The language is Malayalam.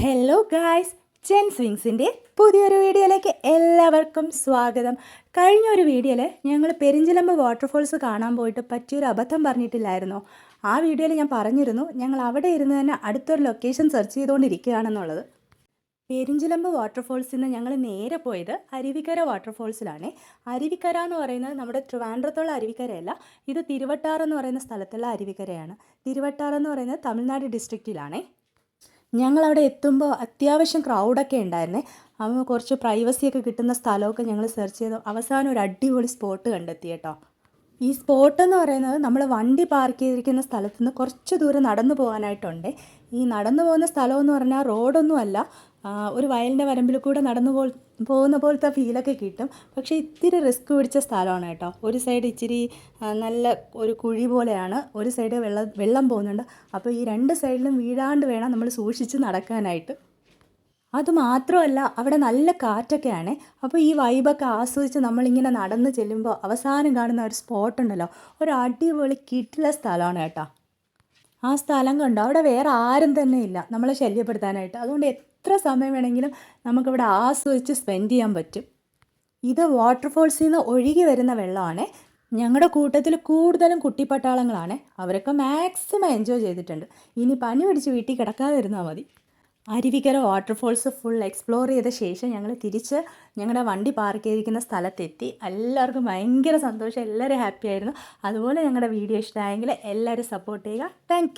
ഹലോ ഗായ്സ് ജെൻ സ്വിങ്സിന്റെ പുതിയൊരു വീഡിയോയിലേക്ക് എല്ലാവർക്കും സ്വാഗതം. കഴിഞ്ഞ ഒരു വീഡിയോയിൽ ഞങ്ങൾ പെരിഞ്ചിലമ്പ് വാട്ടർഫോൾസ് കാണാൻ പോയിട്ട് പറ്റിയൊരു അബദ്ധം പറഞ്ഞിട്ടില്ലായിരുന്നോ? ആ വീഡിയോയിൽ ഞാൻ പറഞ്ഞിരുന്നു ഞങ്ങൾ അവിടെ ഇരുന്ന് തന്നെ അടുത്തൊരു ലൊക്കേഷൻ സെർച്ച് ചെയ്തുകൊണ്ടിരിക്കുകയാണെന്നുള്ളത് പെരിഞ്ചിലമ്പ് വാട്ടർഫോൾസിൽ നിന്ന് ഞങ്ങൾ നേരെ പോയത് അരുവിക്കര വാട്ടർഫോൾസിലാണ് അരുവിക്കര എന്ന് പറയുന്നത് നമ്മുടെ ട്രിവാൻഡ്രത്തുള്ള അരുവിക്കരയല്ല ഇത് തിരുവട്ടാർ എന്ന് പറയുന്ന സ്ഥലത്തുള്ള അരുവിക്കരയാണ്. തിരുവട്ടാർ എന്ന് പറയുന്നത് തമിഴ്നാട് ഡിസ്ട്രിക്റ്റിലാണേ ഞങ്ങളവിടെ എത്തുമ്പോൾ അത്യാവശ്യം ക്രൗഡൊക്കെ ഉണ്ടായിരുന്നേ. അവ കുറച്ച് പ്രൈവസിയൊക്കെ കിട്ടുന്ന സ്ഥലമൊക്കെ ഞങ്ങൾ സെർച്ച് ചെയ്തു. അവസാനം ഒരു അടിപൊളി സ്പോട്ട് കണ്ടെത്തി കേട്ടോ. ഈ സ്പോട്ട് എന്ന് പറയുന്നത് നമ്മൾ വണ്ടി പാർക്ക് ചെയ്തിരിക്കുന്ന സ്ഥലത്തുനിന്ന് കുറച്ച് ദൂരം നടന്നു പോകാനായിട്ടുണ്ട്. ഈ നടന്നു പോകുന്ന സ്ഥലമെന്ന് പറഞ്ഞാൽ റോഡൊന്നുമല്ല ഒരു വയലിന്റെ വരമ്പിൽ കൂടെ നടന്നു പോ പോകുന്ന പോലത്തെ ഫീലൊക്കെ കിട്ടും. പക്ഷേ ഇത്തിരി റിസ്ക് പിടിച്ച സ്ഥലമാണ് കേട്ടോ. ഒരു സൈഡ് ഇച്ചിരി നല്ല ഒരു കുഴി പോലെയാണ്. ഒരു സൈഡ് വെള്ളം വെള്ളം പോകുന്നുണ്ട്. അപ്പോൾ ഈ രണ്ട് സൈഡിലും വീഴാണ്ട് വേണം നമ്മൾ സൂക്ഷിച്ച് നടക്കാനായിട്ട്. അതുമാത്രമല്ല അവിടെ നല്ല കാറ്റൊക്കെയാണ്. അപ്പോൾ ഈ വൈബൊക്കെ ആസ്വദിച്ച് നമ്മളിങ്ങനെ നടന്ന് ചെല്ലുമ്പോൾ അവസാനം കാണുന്ന ഒരു സ്പോട്ട് ഉണ്ടല്ലോ. ഒരു അടിപൊളി കിട്ടില്ല സ്ഥലമാണ് കേട്ടോ. ആ സ്ഥലം കണ്ടോ? അവിടെ വേറെ ആരും തന്നെ ഇല്ല. നമ്മളെ ശല്യപ്പെടുത്താനായിട്ട്. അതുകൊണ്ട് എത്ര സമയം വേണമെങ്കിലും നമുക്കിവിടെ ആസ്വദിച്ച് സ്പെൻഡ് ചെയ്യാൻ പറ്റും. ഇത് വാട്ടർഫോൾസിൽ നിന്ന് ഒഴുകി വരുന്ന വെള്ളമാണ്. ഞങ്ങളുടെ കൂട്ടത്തിൽ കൂടുതലും കുട്ടിപ്പട്ടാളങ്ങളാണ്. അവരൊക്കെ മാക്സിമം എൻജോയ് ചെയ്തിട്ടുണ്ട്. ഇനി പനി പിടിച്ച് വീട്ടിൽ കിടക്കാതിരുന്നാൽ മതി. അരുവിക്കര വാട്ടർഫോൾസ് ഫുൾ എക്സ്പ്ലോർ ചെയ്ത ശേഷം ഞങ്ങൾ തിരിച്ച് ഞങ്ങളുടെ വണ്ടി പാർക്ക് ചെയ്തിരിക്കുന്ന സ്ഥലത്തെത്തി. എല്ലാവർക്കും ഭയങ്കര സന്തോഷം. എല്ലാവരും ഹാപ്പി ആയിരുന്നു. അതുപോലെ ഞങ്ങളുടെ വീഡിയോ ഇഷ്ടമായെങ്കിൽ എല്ലാവരും സപ്പോർട്ട് ചെയ്യുക. താങ്ക്